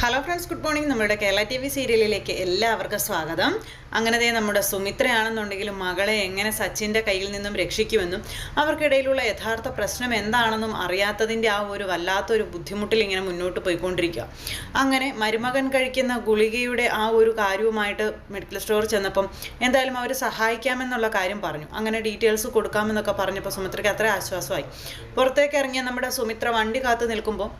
Hello friends good morning നമ്മുടെ Kerala T V സീരിയലിലേക്ക് എല്ലാവർക്കും സ്വാഗതം. അങ്ങനെ ദേ നമ്മുടെ സുമിത്രയാണെന്നുണ്ടെങ്കിലും മകളെ എങ്ങനെ സച്ചിന്റെ കയ്യിൽ നിന്നും രക്ഷിക്കുമെന്നും അവർക്കിടയിലുള്ള യഥാർത്ഥ പ്രശ്നം എന്താണെന്നും അറിയാത്തതിന്റെ ആ ഒരു വല്ലാത്തൊരു ബുദ്ധിമുട്ടിൽ ഇങ്ങനെ മുന്നോട്ട് പോയിക്കൊണ്ടിരിക്കുക. അങ്ങനെ മരുമകൻ കഴിക്കുന്ന ഗുളികയുടെ ആ ഒരു കാര്യവുമായിട്ട് മെഡിക്കൽ സ്റ്റോർ ചെന്നപ്പം എന്തായാലും അവർ സഹായിക്കാമെന്നുള്ള കാര്യം പറഞ്ഞു. അങ്ങനെ ഡീറ്റെയിൽസ് കൊടുക്കാമെന്നൊക്കെ പറഞ്ഞപ്പോൾ സുമിത്രയ്ക്ക് അത്ര ആശ്വാസമായി. പുറത്തേക്ക് ഇറങ്ങിയ നമ്മുടെ സുമിത്ര വണ്ടി കാത്തു നിൽക്കുമ്പോൾ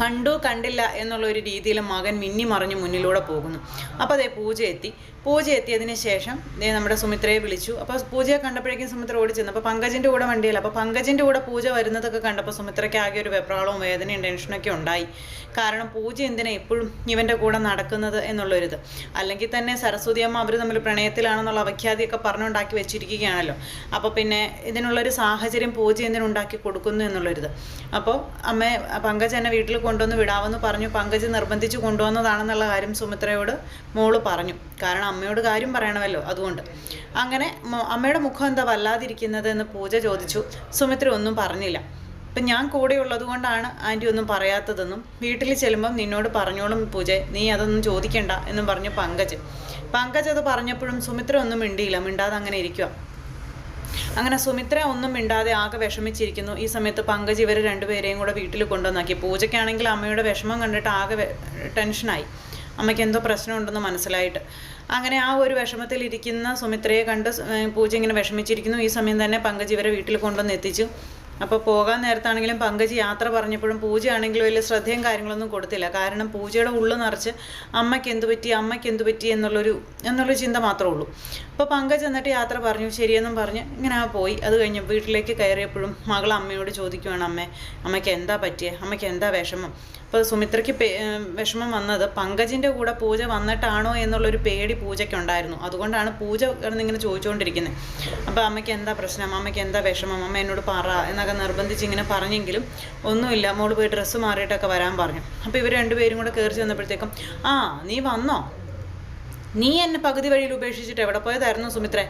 കണ്ടു കണ്ടില്ല എന്നുള്ള ഒരു രീതിയിൽ മകൻ മിന്നി മറിഞ്ഞ് മുന്നിലൂടെ പോകുന്നു. അപ്പോൾ അതേ പൂജ എത്തി. പൂജ എത്തിയതിന് ശേഷം ദേ നമ്മുടെ സുമിത്രയെ വിളിച്ചു. അപ്പോൾ പൂജയെ കണ്ടപ്പോഴേക്കും സുമിത്ര ഓടി ചെന്നു. അപ്പോൾ പങ്കജിന്റെ കൂടെ വണ്ടിയില്ല. അപ്പോൾ പങ്കജിന്റെ കൂടെ പൂജ വരുന്നതൊക്കെ കണ്ടപ്പോൾ സുമിത്രയ്ക്ക് ആകെ ഒരു വെപ്രാളവും വേദനയും ടെൻഷനൊക്കെ ഉണ്ടായി. കാരണം പൂജ എന്തിനാ എപ്പോഴും ഇവന്റെ കൂടെ നടക്കുന്നത് എന്നുള്ളൊരിത്. അല്ലെങ്കിൽ തന്നെ സരസ്വതി അമ്മ അവർ തമ്മിൽ പ്രണയത്തിലാണെന്നുള്ള അവഖ്യാതിയൊക്കെ പറഞ്ഞുണ്ടാക്കി വെച്ചിരിക്കുകയാണല്ലോ. അപ്പോൾ പിന്നെ ഇതിനുള്ളൊരു സാഹചര്യം പൂജ എന്തിനുണ്ടാക്കി കൊടുക്കുന്നു എന്നുള്ളൊരിത്. അപ്പോൾ അമ്മ പങ്കജ് എന്നെ വീട്ടിൽ കൊണ്ടുവന്ന് വിടാമെന്ന് പറഞ്ഞു. പങ്കജ് നിർബന്ധിച്ച് കൊണ്ടുവന്നതാണെന്നുള്ള കാര്യം സുമിത്രയോട് മോൾ പറഞ്ഞു. കാരണം അമ്മയോട് കാര്യം പറയണമല്ലോ അതുകൊണ്ട്. അങ്ങനെ അമ്മയുടെ മുഖം എന്താ വല്ലാതിരിക്കുന്നത് എന്ന് പൂജ ചോദിച്ചു. സുമിത്ര ഒന്നും പറഞ്ഞില്ല. ഇപ്പം ഞാൻ കൂടെ ഉള്ളത് കൊണ്ടാണ് ആന്റി ഒന്നും പറയാത്തതെന്നും വീട്ടിൽ ചെല്ലുമ്പം നിന്നോട് പറഞ്ഞോളും പൂജ നീ അതൊന്നും ചോദിക്കണ്ട എന്നും പറഞ്ഞു പങ്കജ്. പങ്കജ് അത് പറഞ്ഞപ്പോഴും സുമിത്ര ഒന്നും മിണ്ടിയില്ല മിണ്ടാതെ അങ്ങനെ ഇരിക്കുക അങ്ങനെ സുമിത്ര ഒന്നും മിണ്ടാതെ ആകെ വിഷമിച്ചിരിക്കുന്നു. ഈ സമയത്ത് പങ്കജ് ഇവർ രണ്ടുപേരെയും കൂടെ വീട്ടിൽ കൊണ്ടുവന്നാക്കി. പൂജയ്ക്കാണെങ്കിൽ അമ്മയുടെ വിഷമം കണ്ടിട്ട് ആകെ ടെൻഷനായി. അമ്മയ്ക്ക് എന്തോ പ്രശ്നമുണ്ടെന്ന് മനസ്സിലായിട്ട്. അങ്ങനെ ആ ഒരു വിഷമത്തിൽ ഇരിക്കുന്ന സുമിത്രയെ കണ്ട് പൂജ ഇങ്ങനെ വിഷമിച്ചിരിക്കുന്നു. ഈ സമയം തന്നെ പങ്കജ് ഇവരെ വീട്ടിൽ കൊണ്ടുവന്ന് എത്തിച്ചു. അപ്പോൾ പോകാൻ നേരത്താണെങ്കിലും പങ്കജ് യാത്ര പറഞ്ഞപ്പോഴും പൂജയാണെങ്കിലും വലിയ ശ്രദ്ധയും കാര്യങ്ങളൊന്നും കൊടുത്തില്ല. കാരണം പൂജയുടെ ഉള്ളു നിറച്ച് അമ്മയ്ക്ക് എന്തു പറ്റി അമ്മയ്ക്ക് എന്തു പറ്റി എന്നുള്ളൊരു എന്നുള്ളൊരു ചിന്ത മാത്രമേ ഉള്ളൂ. അപ്പോൾ പങ്കജ് എന്നിട്ട് യാത്ര പറഞ്ഞു ശരിയെന്നും പറഞ്ഞ് ഇങ്ങനെ പോയി. അത് കഴിഞ്ഞ് വീട്ടിലേക്ക് കയറിയപ്പോഴും മകൾ അമ്മയോട് ചോദിക്കുവാണ് അമ്മേ അമ്മയ്ക്ക് എന്താ പറ്റിയേ? അമ്മയ്ക്ക് എന്താ വിഷമം? അപ്പോൾ സുമിത്രയ്ക്ക് വിഷമം വന്നത് പങ്കജിന്റെ കൂടെ പൂജ വന്നിട്ടാണോ എന്നുള്ളൊരു പേടി പൂജയ്ക്കുണ്ടായിരുന്നു അതുകൊണ്ടാണ് പൂജ കിടന്നിങ്ങനെ ചോദിച്ചുകൊണ്ടിരിക്കുന്നത് അപ്പോൾ അമ്മയ്ക്ക് എന്താ പ്രശ്നം? അമ്മയ്ക്ക് എന്താ വിഷമം? അമ്മ എന്നോട് പറ എന്നൊക്കെ നിർബന്ധിച്ച് ഇങ്ങനെ പറഞ്ഞെങ്കിലും ഒന്നുമില്ല. മോൾ പോയി ഡ്രസ്സ് മാറിയിട്ടൊക്കെ വരാൻ പറഞ്ഞു. അപ്പോൾ ഇവർ രണ്ടുപേരും കൂടെ കയറി ചെന്നപ്പോഴത്തേക്കും ആ നീ വന്നോ? നീ എന്നെ പകുതി വഴിയിൽ ഉപേക്ഷിച്ചിട്ട് എവിടെ പോയതായിരുന്നു സുമിത്രേ?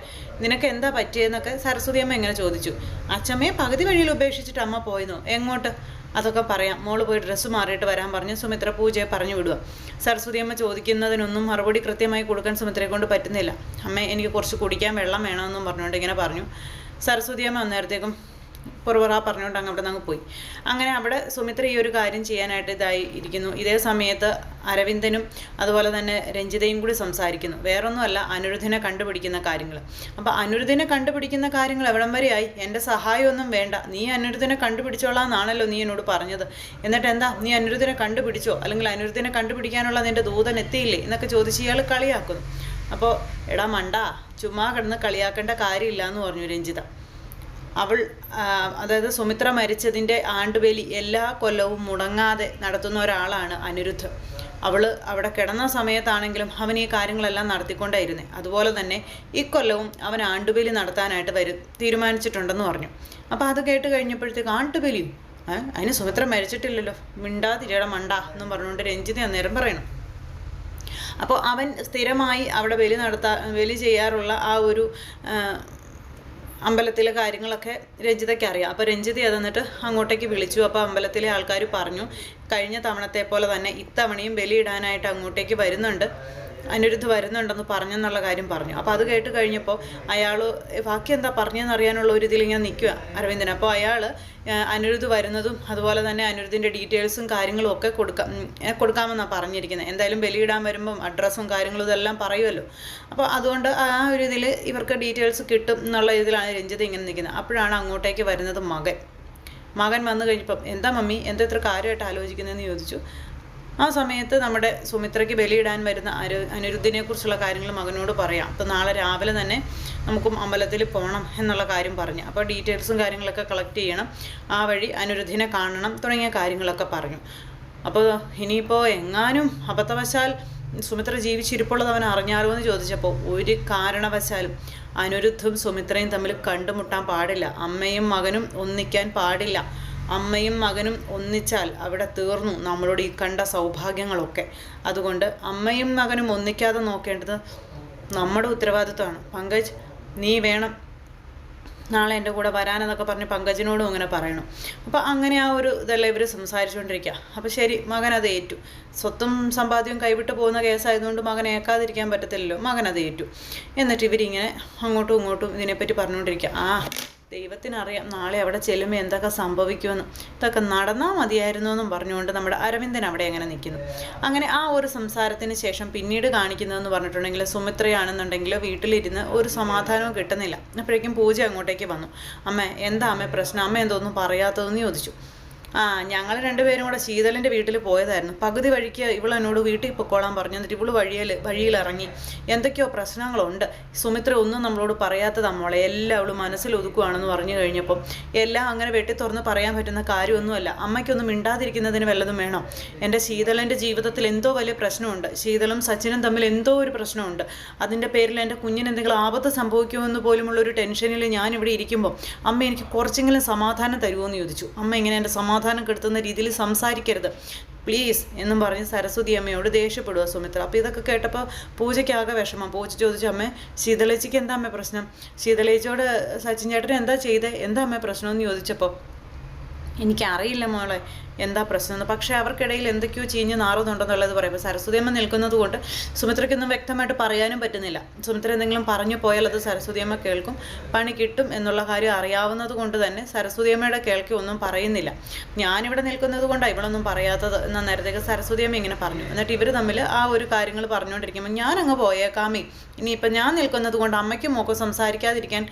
നിനക്ക് എന്താ പറ്റിയെന്നൊക്കെ സരസ്വതി അമ്മ ഇങ്ങനെ ചോദിച്ചു. അച്ഛമ്മയെ പകുതി വഴിയിൽ ഉപേക്ഷിച്ചിട്ട് അമ്മ പോയിരുന്നു എങ്ങോട്ട്? അതൊക്കെ പറയാം. മോൾ പോയി ഡ്രസ്സ് മാറിയിട്ട് വരാൻ പറഞ്ഞ്. സുമിത്ര പൂജയെ പറഞ്ഞു വിടുക. സരസ്വതി അമ്മ ചോദിക്കുന്നതിനൊന്നും മറുപടി കൃത്യമായി കൊടുക്കാൻ സുമിത്രയെ കൊണ്ട് പറ്റുന്നില്ല. അമ്മ എനിക്ക് കുറച്ച് കുടിക്കാൻ വെള്ളം വേണമെന്നും പറഞ്ഞുകൊണ്ട് ഇങ്ങനെ പറഞ്ഞു. സരസ്വതി അമ്മ അന്നേരത്തേക്കും പുറപുറ പറഞ്ഞുകൊണ്ട് അങ്ങ് അവിടെ നിന്ന് പോയി. അങ്ങനെ അവിടെ സുമിത്ര ഈ ഒരു കാര്യം ചെയ്യാനായിട്ട് ഇതായി ഇരിക്കുന്നു. ഇതേ സമയത്ത് അരവിന്ദനും അതുപോലെ തന്നെ രഞ്ജിതയും കൂടി സംസാരിക്കുന്നു. വേറൊന്നുമല്ല അനിരുദ്ധിനെ കണ്ടുപിടിക്കുന്ന കാര്യങ്ങൾ അപ്പോൾ അനിരുദ്ധിനെ കണ്ടുപിടിക്കുന്ന കാര്യങ്ങൾ എവിടം വരെയായി? എന്റെ സഹായമൊന്നും വേണ്ട. നീ അനിരുദ്ധിനെ കണ്ടുപിടിച്ചോളാം എന്നാണല്ലോ നീ എന്നോട് പറഞ്ഞത്. എന്നിട്ട് എന്താ? നീ അനിരുദ്ധിനെ കണ്ടുപിടിച്ചോ? അല്ലെങ്കിൽ അനിരുദ്ധിനെ കണ്ടുപിടിക്കാനുള്ള നിന്റെ ദൂതൻ എത്തിയില്ലേ? എന്നൊക്കെ ചോദിച്ച് ഇയാൾ കളിയാക്കുന്നു. അപ്പോൾ എടാ മണ്ട ചുമ്മാ കിടന്ന് കളിയാക്കേണ്ട കാര്യമില്ല എന്ന് പറഞ്ഞു രഞ്ജിത. അവൾ അതായത് സുമിത്ര മരിച്ചതിന്റെ ആണ്ടുവേലി എല്ലാ കൊല്ലവും മുടങ്ങാതെ നടത്തുന്ന ഒരാളാണ് അനിരുദ്ധ്. അവൾ അവിടെ കിടന്ന സമയത്താണെങ്കിലും അവൻ ഈ കാര്യങ്ങളെല്ലാം നടത്തിക്കൊണ്ടായിരുന്നേ. അതുപോലെ തന്നെ ഇക്കൊല്ലവും അവൻ ആണ്ടുബലി നടത്താനായിട്ട് വരും തീരുമാനിച്ചിട്ടുണ്ടെന്ന് പറഞ്ഞു. അപ്പോൾ അത് കേട്ട് കഴിഞ്ഞപ്പോഴത്തേക്ക് ആണ്ടുബലിയും ഏ അതിന് സുമിത്ര മരിച്ചിട്ടില്ലല്ലോ. മിണ്ടാതിരിയുടെ മണ്ട എന്നും പറഞ്ഞുകൊണ്ട് രഞ്ജിത അന്നേരം പറയണം. അപ്പോൾ അവൻ സ്ഥിരമായി അവിടെ ബലി നടത്താ ബലി ചെയ്യാറുള്ള ആ ഒരു അമ്പലത്തിലെ കാര്യങ്ങളൊക്കെ രഞ്ജിതയ്ക്ക് അറിയാം. അപ്പോൾ രഞ്ജിത അത് എന്നിട്ട് അങ്ങോട്ടേക്ക് വിളിച്ചു. അപ്പോൾ അമ്പലത്തിലെ ആൾക്കാർ പറഞ്ഞു കഴിഞ്ഞ തവണത്തെ പോലെ തന്നെ ഇത്തവണയും ബലിയിടാനായിട്ട് അങ്ങോട്ടേക്ക് വരുന്നുണ്ട്. അനിരുദ്ധ് വരുന്നുണ്ടെന്ന് പറഞ്ഞെന്നുള്ള കാര്യം പറഞ്ഞു. അപ്പോൾ അത് കേട്ട് കഴിഞ്ഞപ്പോൾ അയാൾ ബാക്കി എന്താ പറഞ്ഞതെന്ന് അറിയാനുള്ള ഒരു ഇതിൽ ഇങ്ങനെ നിൽക്കുക അരവിന്ദൻ അപ്പോൾ അയാൾ അനിരുദ്ധ് വരുന്നതും അതുപോലെ തന്നെ അനിരുദ്ധിന്റെ ഡീറ്റെയിൽസും കാര്യങ്ങളും ഒക്കെ കൊടുക്കാം കൊടുക്കാമെന്നാണ് പറഞ്ഞിരിക്കുന്നത് എന്തായാലും ബലിയിടാൻ വരുമ്പം അഡ്രസ്സും കാര്യങ്ങളും ഇതെല്ലാം പറയുമല്ലോ അപ്പോൾ അതുകൊണ്ട് ആ ഒരു ഇതിൽ ഇവർക്ക് ഡീറ്റെയിൽസ് കിട്ടും എന്നുള്ള ഇതിലാണ് രഞ്ജിത് ഇങ്ങനെ നിൽക്കുന്നത് അപ്പോഴാണ് അങ്ങോട്ടേക്ക് വരുന്നത് മകൻ. മകൻ വന്നു കഴിഞ്ഞപ്പം എന്താ മമ്മി എന്താ ഇത്ര കാര്യമായിട്ട് ആലോചിക്കുന്നതെന്ന് ചോദിച്ചു. ആ സമയത്ത് നമ്മുടെ സുമിത്രയ്ക്ക് ബലിയിടാൻ വരുന്ന അരു അനിരുദ്ധിനെ കുറിച്ചുള്ള കാര്യങ്ങൾ മകനോട് പറയാം. അപ്പോൾ നാളെ രാവിലെ തന്നെ നമുക്കും അമ്പലത്തിൽ പോകണം എന്നുള്ള കാര്യം പറഞ്ഞു. അപ്പോൾ ഡീറ്റെയിൽസും കാര്യങ്ങളൊക്കെ കളക്ട് ചെയ്യണം. ആ വഴി അനിരുദ്ധിനെ കാണണം തുടങ്ങിയ കാര്യങ്ങളൊക്കെ പറഞ്ഞു. അപ്പോൾ ഇനിയിപ്പോൾ എങ്ങാനും അബദ്ധവശാൽ സുമിത്ര ജീവിച്ചിരിപ്പുള്ളത് അവൻ അറിഞ്ഞാലോ എന്ന് ചോദിച്ചപ്പോൾ ഒരു കാരണവശാലും അനിരുദ്ധും സുമിത്രയും തമ്മിൽ കണ്ടുമുട്ടാൻ പാടില്ല. അമ്മയും മകനും ഒന്നിക്കാൻ പാടില്ല. അമ്മയും മകനും ഒന്നിച്ചാൽ അവിടെ തീർന്നു നമ്മളോട് ഈ കണ്ട സൗഭാഗ്യങ്ങളൊക്കെ. അതുകൊണ്ട് അമ്മയും മകനും ഒന്നിക്കാതെ നോക്കേണ്ടത് നമ്മുടെ ഉത്തരവാദിത്വമാണ്. പങ്കജ് നീ വേണം നാളെ എന്റെ കൂടെ വരാനെന്നൊക്കെ പറഞ്ഞ് പങ്കജിനോടും അങ്ങനെ പറയണം. അപ്പോൾ അങ്ങനെ ആ ഒരു ഇതെല്ലാം ഇവർ സംസാരിച്ചുകൊണ്ടിരിക്കുക അപ്പോൾ ശരി മകൻ അത് ഏറ്റു. സ്വത്തും സമ്പാദ്യവും കൈവിട്ട് പോകുന്ന കേസായതുകൊണ്ട് മകൻ ഏക്കാതിരിക്കാൻ പറ്റത്തില്ലല്ലോ. മകൻ അത് ഏറ്റു. എന്നിട്ട് ഇവരിങ്ങനെ അങ്ങോട്ടും ഇങ്ങോട്ടും ഇതിനെപ്പറ്റി പറഞ്ഞുകൊണ്ടിരിക്കുക ആ ദൈവത്തിനറിയാം. നാളെ അവിടെ ചെല്ലുമ്പോൾ എന്തൊക്കെ സംഭവിക്കുമെന്ന്. ഇതൊക്കെ നടന്നാൽ മതിയായിരുന്നു എന്നും പറഞ്ഞുകൊണ്ട് നമ്മുടെ അരവിന്ദൻ അവിടെ അങ്ങനെ നിൽക്കുന്നു അങ്ങനെ ആ ഒരു സംസാരത്തിന് ശേഷം പിന്നീട് കാണിക്കുന്നതെന്ന് പറഞ്ഞിട്ടുണ്ടെങ്കിൽ സുമിത്രയാണെന്നുണ്ടെങ്കിൽ വീട്ടിലിരുന്ന് ഒരു സമാധാനവും കിട്ടുന്നില്ല. അപ്പോഴേക്കും പൂജ അങ്ങോട്ടേക്ക് വന്നു. അമ്മ എന്താ അമ്മ പ്രശ്നം? അമ്മ എന്തോന്നും പറയാത്തതെന്ന് ചോദിച്ചു. ആ ഞങ്ങൾ രണ്ടുപേരും കൂടെ ശീതലിന്റെ വീട്ടിൽ പോയതായിരുന്നു. പകുതി വഴിക്ക് ഇവൾ എന്നോട് വീട്ടിൽ പൊക്കോളാൻ പറഞ്ഞു. എന്നിട്ട് ഇവൾ വഴിയിൽ വഴിയിൽ ഇറങ്ങി എന്തൊക്കെയോ പ്രശ്നങ്ങളുണ്ട്. സുമിത്ര ഒന്നും നമ്മളോട് പറയാത്തത് മോളെ. എല്ലാം അവൾ മനസ്സിൽ ഒതുക്കുവാണെന്ന് പറഞ്ഞു കഴിഞ്ഞപ്പം എല്ലാം അങ്ങനെ വെട്ടി തുറന്ന് പറയാൻ പറ്റുന്ന കാര്യമൊന്നുമല്ല. അമ്മയ്ക്കൊന്നും മിണ്ടാതിരിക്കുന്നതിന് വല്ലതും വേണം? എന്റെ ശീതലന്റെ ജീവിതത്തിൽ എന്തോ വലിയ പ്രശ്നമുണ്ട്. ശീതളും സച്ചിനും തമ്മിൽ എന്തോ ഒരു പ്രശ്നമുണ്ട്. അതിന്റെ പേരിൽ എന്റെ കുഞ്ഞിന് എന്തെങ്കിലും ആപത്ത് സംഭവിക്കുമെന്ന് പോലുമുള്ള ഒരു ടെൻഷനിൽ ഞാൻ ഇവിടെ ഇരിക്കുമ്പോൾ അമ്മ എനിക്ക് കുറച്ചെങ്കിലും സമാധാനം തരുമോ എന്ന് ചോദിച്ചു. അമ്മ ഇങ്ങനെ എന്റെ സമാധാനം സമാധാനം കെടുത്തുന്ന രീതിയിൽ സംസാരിക്കരുത്. പ്ലീസ് എന്നും പറഞ്ഞ് സരസ്വതി അമ്മയോട് ദേഷ്യപ്പെടുക സുമിത്ര. അപ്പോൾ ഇതൊക്കെ കേട്ടപ്പോൾ പൂജയ്ക്കാകെ വിഷമം. പൂജ ചോദിച്ചു അമ്മ ശീതളേച്ചിക്ക് എന്താ അമ്മ പ്രശ്നം? ശീതളേച്ചിയോട് സച്ചിൻ ചേട്ടൻ എന്താ ചെയ്തേ? എന്താ അമ്മ പ്രശ്നമെന്ന് ചോദിച്ചപ്പോൾ എനിക്കറിയില്ല മോളെ. എന്താ പ്രശ്നം പക്ഷേ അവർക്കിടയിൽ എന്തൊക്കെയോ ചീഞ്ഞ് നാറുന്നുണ്ടെന്നുള്ളത് പറയുമ്പോൾ സരസ്വതിയമ്മ നിൽക്കുന്നത് കൊണ്ട് സുമിത്രയ്ക്കൊന്നും വ്യക്തമായിട്ട് പറയാനും പറ്റുന്നില്ല. സുമിത്ര എന്തെങ്കിലും പറഞ്ഞു പോയാൽ അത് സരസ്വതിയമ്മ കേൾക്കും. പണി കിട്ടും എന്നുള്ള കാര്യം അറിയാവുന്നത് കൊണ്ട് തന്നെ സരസ്വതിയമ്മയുടെ കേൾക്കി ഒന്നും പറയുന്നില്ല. ഞാനിവിടെ നിൽക്കുന്നത് കൊണ്ടാണ് ഇവളൊന്നും പറയാത്തത് എന്ന നേരത്തേക്ക് സരസ്വതിയമ്മ ഇങ്ങനെ പറഞ്ഞു. എന്നിട്ട് ഇവർ തമ്മിൽ ആ ഒരു കാര്യങ്ങൾ പറഞ്ഞുകൊണ്ടിരിക്കുമ്പോൾ ഞാൻ അങ്ങ് പോയേക്കാമേ. ഇനിയിപ്പോൾ ഞാൻ നിൽക്കുന്നത് കൊണ്ട് അമ്മയ്ക്കും മോക്കും സംസാരിക്കാതിരിക്കാൻ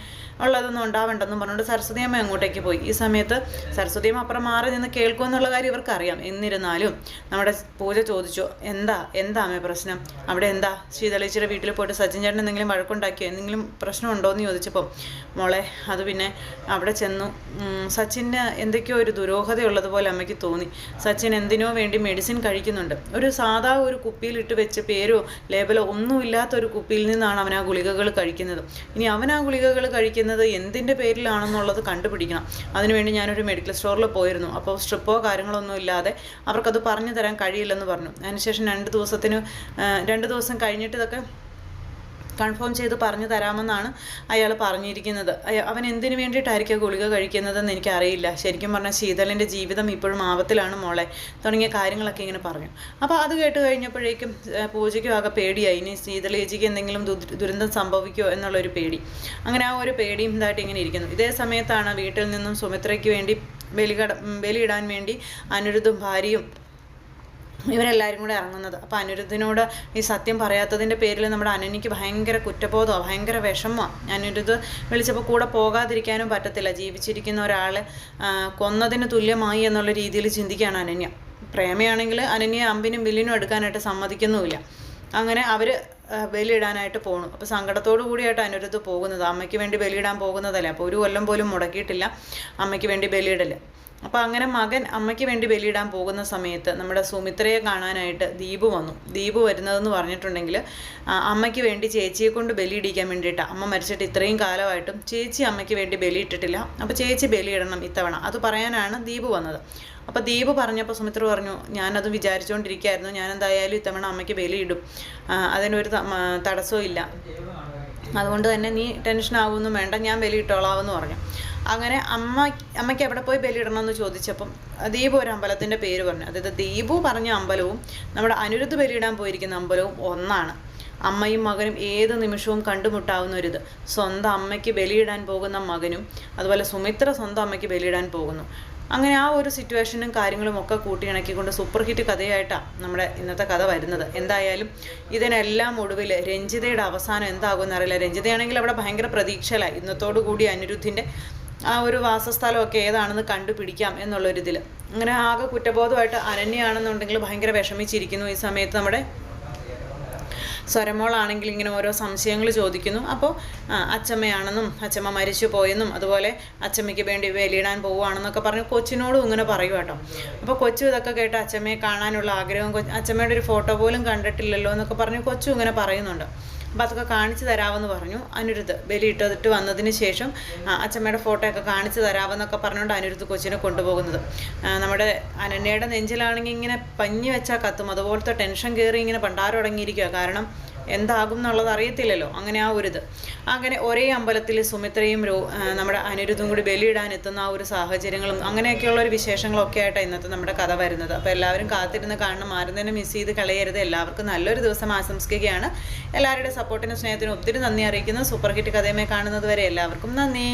ഉള്ളതൊന്നും ഉണ്ടാവണ്ടെന്നും പറഞ്ഞുകൊണ്ട് സരസ്വതിയമ്മ അങ്ങോട്ടേക്ക് പോയി. ഈ സമയത്ത് സരസ്വതിയമ്മ അപ്പുറം മാറി നിന്ന് കേൾക്കുമെന്നുള്ള കാര്യം ഇവർക്കറിയാം. എന്നിരുന്നാലും നമ്മുടെ പൂജ ചോദിച്ചു എന്താ എന്താ അമ്മേ പ്രശ്നം? അവിടെ എന്താ? ശീതളേച്ചിയുടെ വീട്ടിൽ പോയിട്ട് സച്ചിൻ ചേട്ടൻ എന്തെങ്കിലും വഴക്കുണ്ടാക്കിയോ? എന്തെങ്കിലും പ്രശ്നമുണ്ടോ എന്ന് ചോദിച്ചപ്പോൾ മോളെ അത് പിന്നെ അവിടെ ചെന്നു. സച്ചിന് എന്തൊക്കെയോ ഒരു ദുരോഹതയുള്ളതുപോലെ അമ്മയ്ക്ക് തോന്നി. സച്ചിൻ എന്തിനോ വേണ്ടി മെഡിസിൻ കഴിക്കുന്നുണ്ട്. ഒരു സാധാ ഒരു കുപ്പിയിലിട്ട് വെച്ച് പേരോ ലേബലോ ഒന്നുമില്ലാത്ത ഒരു കുപ്പിയിൽ നിന്നാണ് അവൻ ആ ഗുളികകൾ കഴിക്കുന്നത്. ഇനി അവൻ ആ ഗുളികകൾ കഴിക്കുന്നത് എന്തിന്റെ പേരിലാണെന്നുള്ളത് കണ്ടുപിടിക്കണം. അതിനുവേണ്ടി ഞാനൊരു മെഡിക്കൽ സ്റ്റോറിൽ പോയിരുന്നു. അപ്പോൾ സ്ട്രിപ്പോ കാര്യങ്ങളൊന്നും ഇല്ലാതെ അവർക്കത് പറഞ്ഞു തരാൻ കഴിയില്ലെന്ന് പറഞ്ഞു. അതിനുശേഷം രണ്ട് ദിവസത്തിന് രണ്ട് ദിവസം കഴിഞ്ഞിട്ട് ഇതൊക്കെ കൺഫേം ചെയ്ത് പറഞ്ഞു തരാമെന്നാണ് അയാൾ പറഞ്ഞിരിക്കുന്നത്. അവൻ എന്തിനു വേണ്ടിയിട്ടായിരിക്കും ഗുളിക കഴിക്കുന്നതെന്ന് എനിക്കറിയില്ല. ശരിക്കും പറഞ്ഞാൽ ശീതളിന്റെ ജീവിതം ഇപ്പോഴും ആപത്തിലാണ് മോളെ തുടങ്ങിയ കാര്യങ്ങളൊക്കെ ഇങ്ങനെ പറഞ്ഞു. അപ്പോൾ അത് കേട്ട് കഴിഞ്ഞപ്പോഴേക്കും പൂജയ്ക്കും ആകെ പേടിയായി. ഇനി ശീതളേജിക്ക് എന്തെങ്കിലും ദുരന്തം സംഭവിക്കുമോ എന്നുള്ളൊരു പേടി. അങ്ങനെ ആ ഒരു പേടിയും ഇതായിട്ട് ഇങ്ങനെ ഇരിക്കുന്നു. ഇതേ സമയത്താണ് വീട്ടിൽ നിന്നും സുമിത്രയ്ക്ക് വേണ്ടി ബലികട ബലിയിടാൻ വേണ്ടി അനിരുദ്ധും ഭാര്യയും ഇവരെല്ലാവരും കൂടെ ഇറങ്ങുന്നത്. അപ്പോൾ അനിരുദ്ധിനോട് ഈ സത്യം പറയാത്തതിന്റെ പേരിൽ നമ്മുടെ അനന്യയ്ക്ക് ഭയങ്കര കുറ്റബോധമോ ഭയങ്കര വിഷമോ അനിരുദ്ധ് വിളിച്ചപ്പോൾ കൂടെ പോകാതിരിക്കാനും പറ്റത്തില്ല. ജീവിച്ചിരിക്കുന്ന ഒരാളെ കൊന്നതിന് തുല്യമായി എന്നുള്ള രീതിയിൽ ചിന്തിക്കുകയാണ് അനന്യ. പ്രേമയാണെങ്കിൽ അനന്യ അമ്പിനും ബില്ലിനും എടുക്കാനായിട്ട് സമ്മതിക്കുന്നുമില്ല. അങ്ങനെ അവർ ബലിയിടാനായിട്ട് പോകണം അപ്പോൾ സങ്കടത്തോടു കൂടിയായിട്ട് അനിരുദ്ധ് പോകുന്നത്. അമ്മയ്ക്ക് വേണ്ടി ബലിയിടാൻ പോകുന്നതല്ലേ. അപ്പോൾ ഒരു കൊല്ലം പോലും മുടക്കിയിട്ടില്ല അമ്മയ്ക്ക് വേണ്ടി ബലിയിടൽ അപ്പോൾ അങ്ങനെ മകൻ അമ്മയ്ക്ക് വേണ്ടി ബലിയിടാൻ പോകുന്ന സമയത്ത് നമ്മുടെ സുമിത്രയെ കാണാനായിട്ട് ദീപ് വന്നു. ദീപ് വരുന്നതെന്ന് പറഞ്ഞിട്ടുണ്ടെങ്കിൽ അമ്മയ്ക്ക് വേണ്ടി ചേച്ചിയെ കൊണ്ട് ബലിയിടിക്കാൻ വേണ്ടിയിട്ടാണ് അമ്മ മരിച്ചിട്ട് ഇത്രയും കാലമായിട്ടും ചേച്ചി അമ്മയ്ക്ക് വേണ്ടി ബലിയിട്ടിട്ടില്ല. അപ്പോൾ ചേച്ചി ബലിയിടണം ഇത്തവണ. അത് പറയാനാണ് ദീപ് വന്നത്. അപ്പോൾ ദീപ് പറഞ്ഞപ്പോൾ സുമിത്ര പറഞ്ഞു ഞാനത് വിചാരിച്ചുകൊണ്ടിരിക്കുകയായിരുന്നു ഞാൻ എന്തായാലും ഇത്തവണ അമ്മയ്ക്ക് ബലിയിടും. അതിനൊരു തടസ്സവും ഇല്ല. അതുകൊണ്ട് തന്നെ നീ ടെൻഷൻ ആവുമെന്നും വേണ്ട. ഞാൻ ബലിയിട്ടോളാവെന്ന് പറഞ്ഞു. അങ്ങനെ അമ്മ അമ്മയ്ക്ക് എവിടെ പോയി ബലിയിടണം എന്ന് ചോദിച്ചപ്പം ദീപു ഒരു അമ്പലത്തിന്റെ പേര് പറഞ്ഞു. അതായത് ദീപു പറഞ്ഞ അമ്പലവും നമ്മുടെ അനിരുദ്ധ ബലിയിടാൻ പോയിരിക്കുന്ന അമ്പലവും ഒന്നാണ്. അമ്മയും മകനും ഏത് നിമിഷവും കണ്ടുമുട്ടാവുന്ന ഒരിത് സ്വന്തം അമ്മയ്ക്ക് ബലിയിടാൻ പോകുന്ന മകനും അതുപോലെ സുമിത്ര സ്വന്തം അമ്മയ്ക്ക് ബലിയിടാൻ പോകുന്നു. അങ്ങനെ ആ ഒരു സിറ്റുവേഷനും കാര്യങ്ങളും ഒക്കെ കൂട്ടിയിണക്കിക്കൊണ്ട് സൂപ്പർ ഹിറ്റ് കഥയായിട്ടാണ് നമ്മുടെ ഇന്നത്തെ കഥ വരുന്നത്. എന്തായാലും ഇതിനെല്ലാം ഒടുവിൽ രഞ്ജിതയുടെ അവസാനം എന്താകുമെന്ന് അറിയില്ല. രഞ്ജിതയാണെങ്കിൽ അവിടെ ഭയങ്കര പ്രതീക്ഷയിലായി ഇന്നത്തോടു കൂടി അനിരുദ്ധിന്റെ ആ ഒരു വാസസ്ഥലമൊക്കെ ഏതാണെന്ന് കണ്ടുപിടിക്കാം എന്നുള്ളൊരിതിൽ അങ്ങനെ ആകെ കുറ്റബോധമായിട്ട് അനന്യാണെന്നുണ്ടെങ്കിൽ ഭയങ്കര വിഷമിച്ചിരിക്കുന്നു ഈ സമയത്ത് നമ്മുടെ സ്വരമോളാണെങ്കിൽ ഇങ്ങനെ ഓരോ സംശയങ്ങൾ ചോദിക്കുന്നു. അപ്പോൾ അച്ചമ്മയാണെന്നും അച്ചമ്മ മരിച്ചു പോയെന്നും അതുപോലെ അച്ചമ്മയ്ക്ക് വേണ്ടി വേലിയിടാൻ പോവുകയാണെന്നൊക്കെ പറഞ്ഞ് കൊച്ചിനോടും ഇങ്ങനെ പറയും കേട്ടോ. അപ്പോൾ കൊച്ചു ഇതൊക്കെ കേട്ട് അച്ചമ്മയെ കാണാനുള്ള ആഗ്രഹം അച്ചമ്മയുടെ ഒരു ഫോട്ടോ പോലും കണ്ടിട്ടില്ലല്ലോ എന്നൊക്കെ പറഞ്ഞ് കൊച്ചു ഇങ്ങനെ പറയുന്നുണ്ട്. അപ്പോൾ അതൊക്കെ കാണിച്ചു തരാമെന്ന് പറഞ്ഞു. അനിരുദ്ധ് ബലിയിട്ടിട്ട് വന്നതിന് ശേഷം അച്ഛമ്മയുടെ ഫോട്ടോ ഒക്കെ കാണിച്ചു തരാമെന്നൊക്കെ പറഞ്ഞുകൊണ്ട് അനിരുദ്ധ് കൊച്ചിനെ കൊണ്ടുപോകുന്നത്. നമ്മുടെ അനന്യയുടെ നെഞ്ചിലാണെങ്കിൽ ഇങ്ങനെ പഞ്ഞി വെച്ചാൽ കത്തും. അതുപോലത്തെ ടെൻഷൻ കയറി ഇങ്ങനെ പണ്ടാരം തുടങ്ങിയിരിക്കുക കാരണം എന്താകും എന്നുള്ളത് അറിയത്തില്ലല്ലോ. അങ്ങനെ ആ ഒരു ഇത് അങ്ങനെ ഒരേ അമ്പലത്തിൽ സുമിത്രയും രോ നമ്മുടെ അനിരുദ്ധും കൂടി ബലിയിടാൻ എത്തുന്ന ആ ഒരു സാഹചര്യങ്ങളും അങ്ങനെയൊക്കെയുള്ള ഒരു വിശേഷങ്ങളൊക്കെ ആയിട്ടാണ് ഇന്നത്തെ നമ്മുടെ കഥ വരുന്നത്. അപ്പോൾ എല്ലാവരും കാത്തിരുന്ന് കാണണം. ആരും മിസ് ചെയ്ത് കളയരുത്. എല്ലാവർക്കും നല്ലൊരു ദിവസം ആശംസിക്കുകയാണ്. എല്ലാവരുടെ സപ്പോർട്ടിനും സ്നേഹത്തിനും ഒത്തിരി നന്ദി അറിയിക്കുന്നു. സൂപ്പർ ഹിറ്റ് കഥയുമായി കാണുന്നത് വരെ എല്ലാവർക്കും നന്ദി.